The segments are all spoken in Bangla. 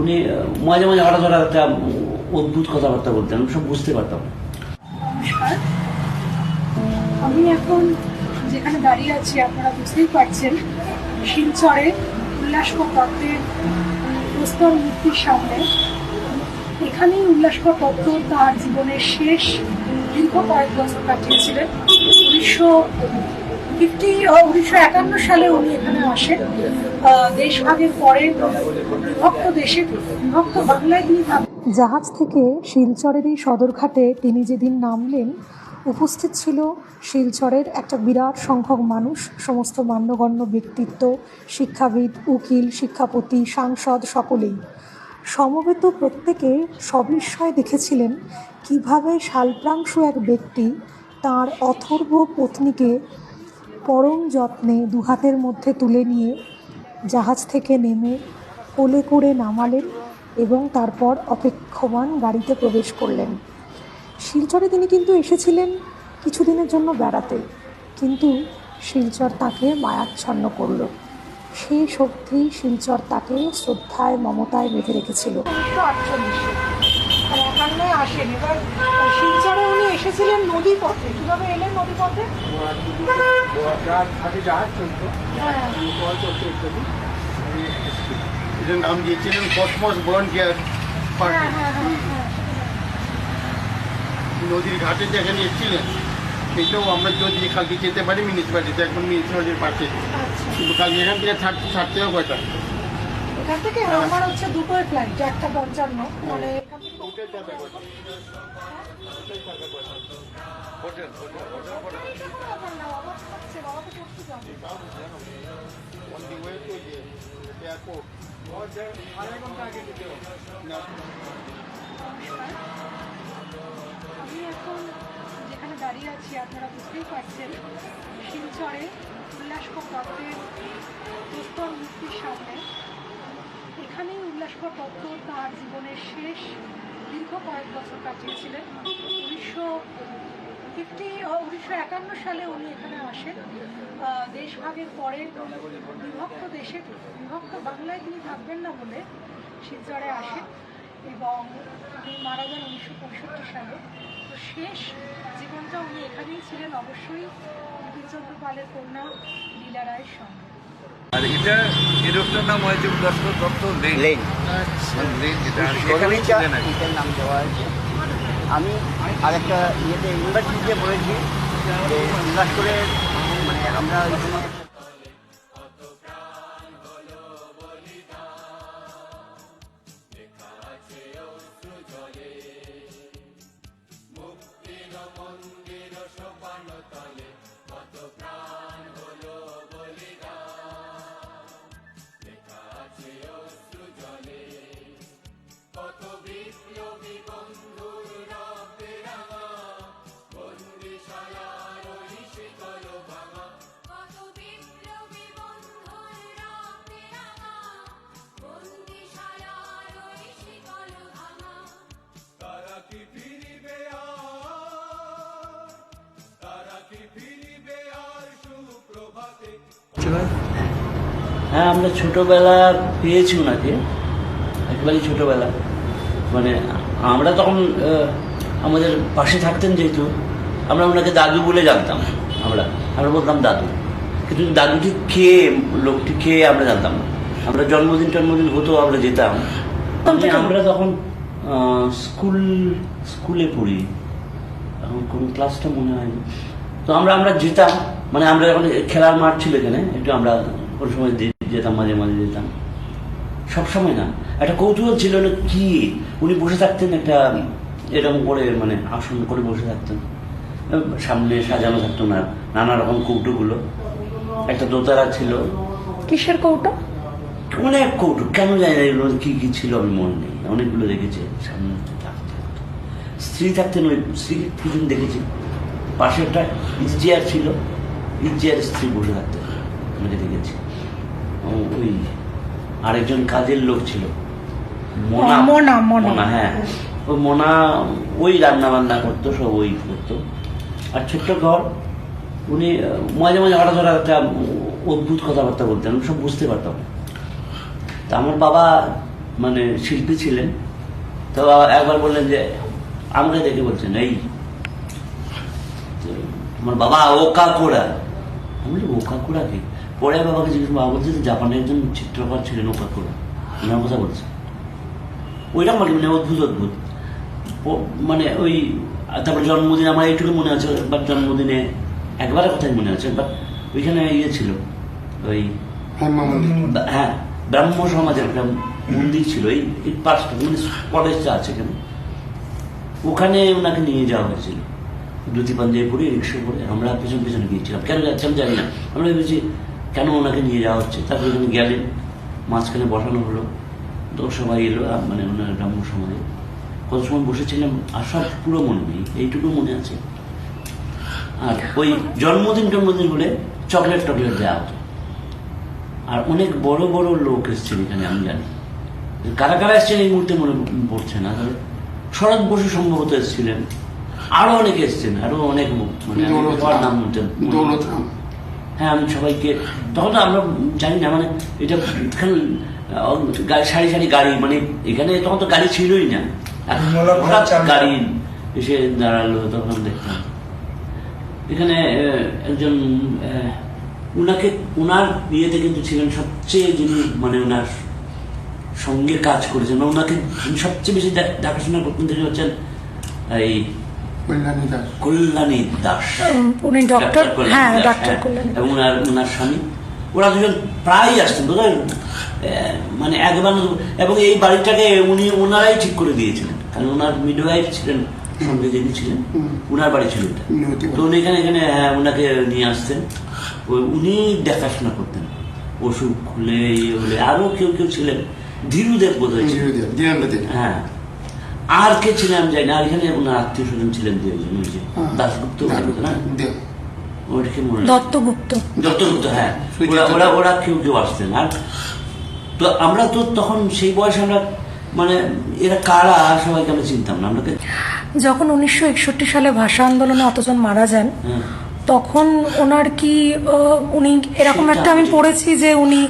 উনি মাঝে মাঝে হঠাৎ হঠাৎ অদ্ভুত কথাবার্তা বলতেন, আমি সব বুঝতে পারতাম। আমি এখন যেখানে দাঁড়িয়ে আছি, আপনারা বুঝতেই পারছেন, শিলচরে উল্লাসকর দত্তের প্রস্তর মূর্তির সামনে, এখানেই উল্লাসকর দত্ত তার জীবনের শেষ দীর্ঘ কয়েক বছর কাটিয়েছিলেন। উনিশশো ফিফটি উনিশশো একান্ন সালে উনি এখানে আসেন। পরে বিভক্ত দেশে, বিভক্ত বাংলায় তিনি জাহাজ থেকে শিলচরের এই সদরঘাটে তিনি যেদিন নামলেন, উপস্থিত ছিল শিলচরের একটা বিরাট সংখ্যক মানুষ, সমস্ত মান্যগণ্য ব্যক্তিত্ব, শিক্ষাবিদ, উকিল, শিক্ষাপতি, সাংসদ সকলেই। সমবেত প্রত্যেকে সবিস্ময় দেখেছিলেন কীভাবে শালপ্রাংশু এক ব্যক্তি তার অথর্ব পত্নীকে পরম যত্নে দুহাতের মধ্যে তুলে নিয়ে জাহাজ থেকে নেমে কোলে করে নামালেন এবং তারপর অপেক্ষমান গাড়িতে প্রবেশ করলেন। শিলচরে তিনি কিন্তু এসেছিলেন কিছুদিনের জন্য বেড়াতে, কিন্তু শিলচর তাকে মায়াচ্ছন্ন করল। সেই শক্তি শিলচর তাকে শ্রদ্ধায়, মমতায় বেঁধে রেখেছিল। উনিশশো আটচল্লিশে আসেন। এবার শিলচরে উনি এসেছিলেন নদী পথে কীভাবে এলেন নদী পথে আগে জাহাজ চলতো এটার নাম দিয়েছিলেন কসমস ভলেন্টিয়ার পার্টি। হ্যাঁ হ্যাঁ হ্যাঁ নদীর ঘাটে যেখানে এসেছিলেন সেটাও আমরা যদি কালকে যেতে পারি মিউনিসিপ্যালিটিতে এখন মিউনিসিপ্যালিটির পাশে। আচ্ছা। কিন্তু কালকে এখান থেকে ছাড়তে ছাড়তে হবে কয়টা? এখান থেকে আমার হচ্ছে দুটোই ফ্লাইট একটা পঞ্চান্ন। মানে আমি এখন যেখানে দাঁড়িয়ে আছি আপনারা বুঝতেই পারছেন শিলচরে উল্লাসকর দত্তের প্রস্তর মূর্তির সামনে। এখানেই উল্লাসকর দত্ত তার জীবনের শেষ দীর্ঘ কয়েক বছর কাটিয়েছিলেন। উনিশশো ফিফটি উনিশশো একান্ন সালে উনি এখানে আসেন। দেশভাগের পরে বিভক্ত দেশে, বিভক্ত বাংলায় তিনি থাকবেন না বলে শিলচরে আসেন এবং তিনি মারা যান উনিশশো পঁয়ষট্টি সালে। তো শেষ জীবনটা উনি এখানেই ছিলেন। অবশ্যই বিপিনচন্দ্র পালের কন্যা লীলা রায়ের সঙ্গে। আর এটা এরোপ্লেন নাম হয়েছে উল্লাসকর দত্ত লেন। লেন। যেটা আর। এটার নাম দেওয়া হয়েছে। আমি আরেকটা ইয়েতে ইউনিভার্সিটিতে বলেছি যে উল্লাসপুরের মানে আমরা ওই কত হ্যাঁ আমরা ছোটবেলা পেয়েছি ওনাকে একেবারে ছোটবেলা। মানে আমরা তখন আমাদের পাশে থাকতেন যেহেতু আমরা ওনাকে দাদু বলে জানতাম আমরা। আমরা বলতাম দাদু। কিন্তু দাদুটি কে লোকটি কে আমরা জানতাম না। আমরা জন্মদিন টন্মদিন হতো আমরা যেতাম। আমরা তখন স্কুল স্কুলে পড়ি। এখন কোন ক্লাসটা মনে হয়নি তো আমরা আমরা যেতাম মানে আমরা যখন খেলার মাঠ ছিল এখানে একটু আমরা কোন সময় যেতাম মাঝে মাঝে যেতাম। সব সময় না। একটা কৌতূহল ছিল না কি উনি বসে থাকতেন একটা এরকম করে মানে আসন করে বসে থাকতেন। সামনে সাজানো থাকতো না নানা রকম কৌটোগুলো একটা দোতারা ছিল। কিসের কৌটো? অনেক কৌটো কেন জানি না এগুলো কি কি ছিল আমি মনে নেই। অনেকগুলো দেখেছি সামনে থাকতে স্ত্রী থাকতেন ওই স্ত্রী দেখেছি। পাশে একটা ইজিয়ার ছিল ইজিয়ার স্ত্রী বসে থাকতেন আমি দেখেছি ওই আরেকজন কাজের লোক ছিল। মোনা। মোনা, মোনা। মোনা হ্যাঁ। ওই মোনা ওই রান্না বান্না করতো সব ওই করতো। আর ছোট্ট ঘর উনি মাঝে মাঝে হঠাৎ হঠাৎ একটা অদ্ভুত কথাবার্তা বলতেন আমি সব বুঝতে পারতাম। তা আমার বাবা মানে শিল্পী ছিলেন। তো একবার বললেন যে আমাকে দেখে বলছেন এই আমার বাবা ওকা কোড়া আমি বলি ওকা কোড়া কি? পরে বাবাকে জিজ্ঞেস বাবা বলছে যে জাপানের একজন চিত্রকর ছিলেন ওকা কোড়া ওনার কথা বলছে। আর কি, মানে অদ্ভুত অদ্ভুত। মানে ওই তারপর জন্মদিন আমার এইটুকু মনে আছে বাট জন্মদিনে একবারের কথাই মনে আছে বাট ওইখানে ইয়ে ছিল ওই হ্যাঁ ব্রাহ্ম সমাজের একটা মন্দির ছিল এই পাঁচটা মানে কলেজটা আছে এখানে। ওখানে ওনাকে নিয়ে যাওয়া হয়েছিল। ধুতি পাঞ্জাবি পরে রিক্সা করে আমরা পেছন পেছনে গিয়েছিলাম। কেন যাচ্ছিলাম জানি না। আমরা ভেবেছি, কেন ওনাকে নিয়ে যাওয়া হচ্ছে? তারপরে ওখানে গেলেন, মাঝখানে বসানো হলো তো সবাই এলো মানে ওনার ব্রাহ্ম সমাজে। কত সময় বসেছিলাম আর সব পুরো মনে নেই, এইটুকু মনে আছে। আর ওই জন্মদিন জন্মদিন হলে চকলেট টকলেট দেওয়া হতো। আর অনেক বড় বড় লোক এসছেন এখানে, আমি জানি। কারা কারা এসছেন এই মুহূর্তে মনে পড়ছে না, তবে শরৎ বসু সম্ভবত এসেছিলেন। আরও অনেকে এসছেন আরও অনেক মানে। নাম। হ্যাঁ আমি সবাইকে তখন আমরা জানি না মানে এটা সারি সারি গাড়ি মানে এখানে তখন তো গাড়ি ছিলই না হঠাৎ গাড়ি এসে দাঁড়াল তখন দেখতাম এখানে একজন উনাকে উনার বিয়েতে কিন্তু ছিলেন সবচেয়ে যিনি মানে উনার সঙ্গে কাজ করেছেন বা উনাকে সবচেয়ে বেশি দেখাশোনা করতেন তিনি হচ্ছেন এই কল্যাণী দাস। কল্যাণী দাস। উনি ডক্টর হ্যাঁ ডক্টর হ্যাঁ। এবং ওনার ওনার স্বামী। ওরা দুজন প্রায়ই আসতেন বোধহয় মানে একবার এবং এই বাড়িটাকে উনি ওনারাই ঠিক করে দিয়েছিলেন। কারণ ওনার মিডওয়াইফ ছিলেন সঙ্গে যিনি ছিলেন ওনার বাড়ি ছিল এটা। তো উনি এখানে এখানে হ্যাঁ, ওনাকে নিয়ে আসতেন। ওই উনি দেখাশোনা করতেন। অসুখ হলে ইয়ে হলে আরও কেউ কেউ ছিলেন। ধীরুদেব বোধ হয় হ্যাঁ। আর কে ছিলেন আমি জানি না আর এখানে ওনার আত্মীয় স্বজন ছিলেন দু একজন ওই যে হ্যাঁ। দাসগুপ্ত না? ওইটাকে মনে দত্তগুপ্ত। দত্তগুপ্ত হ্যাঁ। ওরা ওরা কেউ কেউ আসতেন। আর তো আমরা তো তখন সেই বয়সে আমরা মানে এরা কারা সবাইকে আমরা চিনতাম না। আমরা যখন উনিশশো একষট্টি সালে ভাষা আন্দোলনে অতজন মারা যান হ্যাঁ। তখন ওনার কি উনি এরকম একটা আমি পড়েছি যে উনি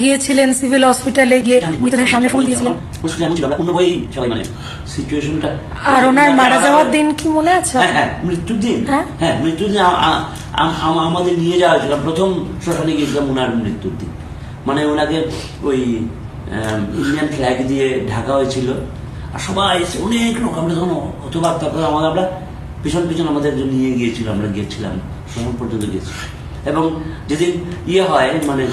গিয়েছিলেন সিভিল হসপিটালে গিয়ে মৃতদেহের সামনে ফুল দিয়েছিলেন। মানে আর ওনার মারা যাওয়ার দিন কি মনে আছে? হ্যাঁ হ্যাঁ মৃত্যুর দিন। হ্যাঁ? হ্যাঁ মৃত্যুর দিন আমাদের নিয়ে যাওয়া হয়েছিল। প্রথম শ্মশানে গিয়েছিলাম ওনার মৃত্যুর দিন। মানে ওনাকে ওই ইন্ডিয়ান ফ্ল্যাগ দিয়ে ঢাকা হয়েছিল। আর সবাই অনেক লোক আমরা তখন হতবাক তারপরে আমাদের আমরা পিছন পিছন আমাদের নিয়ে গিয়েছিল আমরা গিয়েছিলাম শ্মশান পর্যন্ত গেছি। এবং যেদিন ইয়ে হয় মানে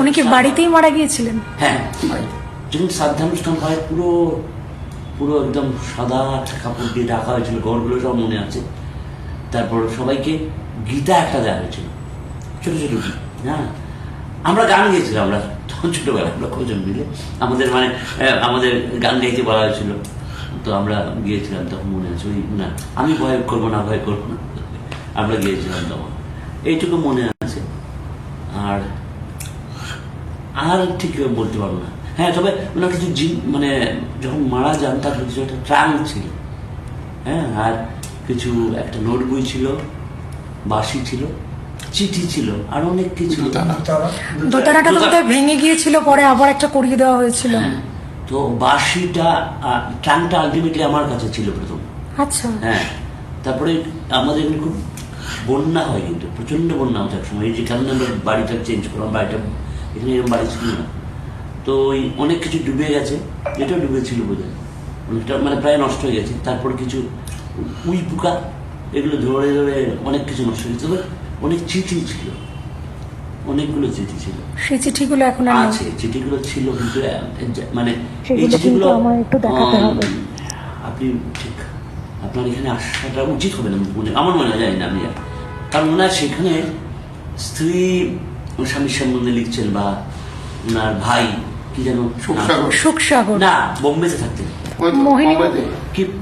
উনি কি বাড়িতেই মারা গিয়েছিলেন? হ্যাঁ যখন শ্রাদ্ধানুষ্ঠান হয় পুরো পুরো একদম সাদা কাপড় দিয়ে ঢাকা হয়েছিল ঘরগুলো সব মনে আছে। তারপর সবাইকে গীতা একটা দেওয়া হয়েছিল। ছোট ছোট হ্যাঁ। আমরা গান গেয়েছিলাম আমরা তখন ছোটবেলায় আমরা কজন মিলে। আমাদের মানে আমাদের গান গাইতে বলা হয়েছিল। তো আমরা গিয়েছিলাম তখন মনে আছে ওই না আমি ভয় করব না ভয় করব না। আমরা গিয়েছিলাম তখন। এইটুকু মনে আছে। আর আর ঠিক বলতে পারব না। হ্যাঁ তবে ওনার কিছু জিন- মানে যখন মারা যান তার কিছু একটা ট্রাঙ্ক ছিল। হ্যাঁ আর কিছু একটা নোট বই ছিল বাসি ছিল চিঠি ছিল আর অনেক কিছু। দোতারাটা তো ভেঙে গিয়েছিল পরে আবার একটা করিয়ে দেওয়া হয়েছিল। হ্যাঁ, তো বাঁশিটা ট্রাঙ্কটা আলটিমেটলি আমার কাছে ছিল প্রথম। আচ্ছা। হ্যাঁ তারপরে আমাদের খুব বন্যা হয় কিন্তু প্রচণ্ড বন্যা হতো এক সময় এই যে কারণে আমরা বাড়িটা চেঞ্জ করলাম বাড়িটা এখানে এরকম বাড়ি ছিল না। তো ওই অনেক কিছু ডুবে গেছে এটাও ডুবেছিল বোধ হয় অনেকটা মানে প্রায় নষ্ট হয়ে গেছে। তারপর কিছু উই পোকা এগুলো ধরে ধরে অনেক কিছু নষ্ট হয়ে গেছে। তবে অনেক চিঠি ছিল। অনেকগুলো চিঠি ছিল। সেই চিঠিগুলো এখন আর আছে চিঠিগুলো ছিল কিন্তু মানে এই চিঠিগুলো আমার একটু দেখাতে হবে। আপনি ঠিক আপনার এখানে আসাটা উচিত হবে না মনে আমার মনে হয় না আমি কারণ ওনার সেখানে স্ত্রী স্বামীর সম্বন্ধে লিখছেন বা ওনার ভাই কি যেন সুখসাগর। না বোম্বেতে থাকতেন। মোহিনী-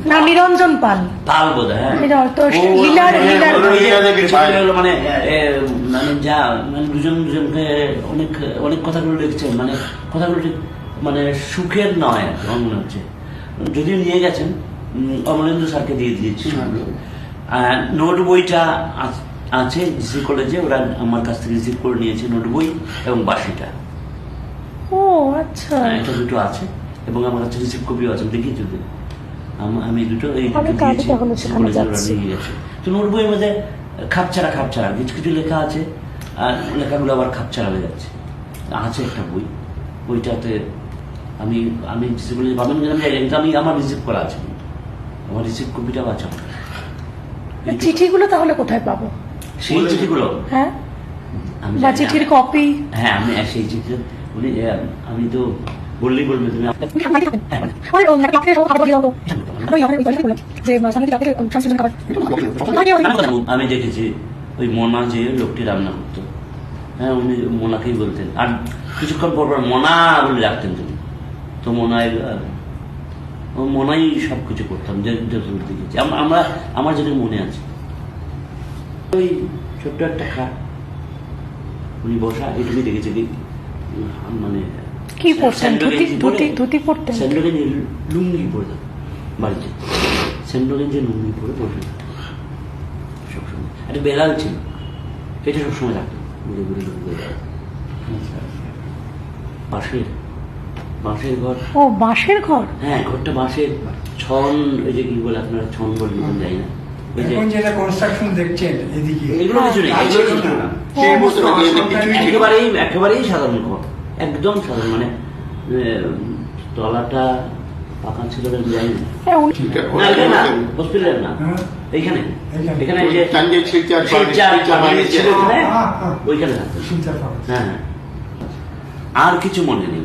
না নিরঞ্জন পাল। পাল বোধ হ্যাঁ তো লীলার- লীলার- মানে মানে যা মানে দুজন দুজনকে অনেক অনেক কথাগুলো লিখছেন মানে কথাগুলো মানে সুখের নয় আমার মনে হচ্ছে। যদিও নিয়ে গেছেন উম, অমলেন্দু স্যারকে দিয়ে দিয়েছি। আর নোট বইটা আছে জিসি কলেজে ওরা আমার কাছ থেকে রিসিভ করে নিয়েছে নোট বই এবং বাসিটা ও আচ্ছা। হ্যাঁ, এটা দুটো আছে। এবং আমার কাছে রিসিভ কপিও আছে দেখিয়ে যদি আমি দুটো এই দুটো দিয়েছি। নিয়ে গেছে তো নোট বইয়ের মধ্যে খাপছাড়া খাপছাড়া কিছু কিছু লেখা আছে আর লেখাগুলো আবার খাপছাড়া হয়ে যাচ্ছে। আছে একটা বই বইটাতে আমি আমি রিসিভ পাবেন কিনা আমি জানি কিন্তু আমি আমার রিসিভ করা আছে। আমার রিসিভ কপিটাও আছে আমার। চিঠিগুলো তাহলে কোথায় পাবো? সেই চিঠিগুলো? হ্যাঁ? বা চিঠির কপি হ্যাঁ আমি সেই চিঠি উনি আমি তো বললেই বলবে তুমি হ্যাঁ, আমি দেখেছি ওই মোনা যে লোকটি রান্না করতো। হ্যাঁ উনি মোনাকেই বলতেন। আর কিছুক্ষণ পর পর মোনা বলে ডাকতেন তিনি। তো মোনায় মোনাই সব কিছু করতাম যে যতদূর দেখেছি। আমরা আমার যেটা মনে আছে ওই ছোট্ট একটা খাট উনি বসা এটুকুই দেখেছি মানে কি পরতেন ধুতি ধুতি ধুতি পরতেন স্যান্ডো গেঞ্জি লুঙ্গি পরে থাকতো বাড়িতে। স্যান্ডো গেঞ্জি লুঙ্গি পরে বসে সবসময়। একটা বেলাল ছিল। এটা সবসময় থাকতো ঘুরে ঘুরে ঘুরে বাঁশের বাঁশের ঘর। ও বাঁশের ঘর? হ্যাঁ ঘরটা বাঁশের ছন ওই যে কি বলে আপনারা ছন বলবেন যাই না। ওই যে এখন যেটা কনস্ট্রাকশন দেখছেন এদিকে। এগুলো কিছু নেই ছিল না। একেবারেই একেবারেই সাধারণ ঘর। একদম সাধারণ মানে তলাটা পাকা ছিল জানি না হ্যাঁ, না হসপিটালে। এইখানে। এখানে যে। ওইখানে হ্যাঁ। আর কিছু মনে নেই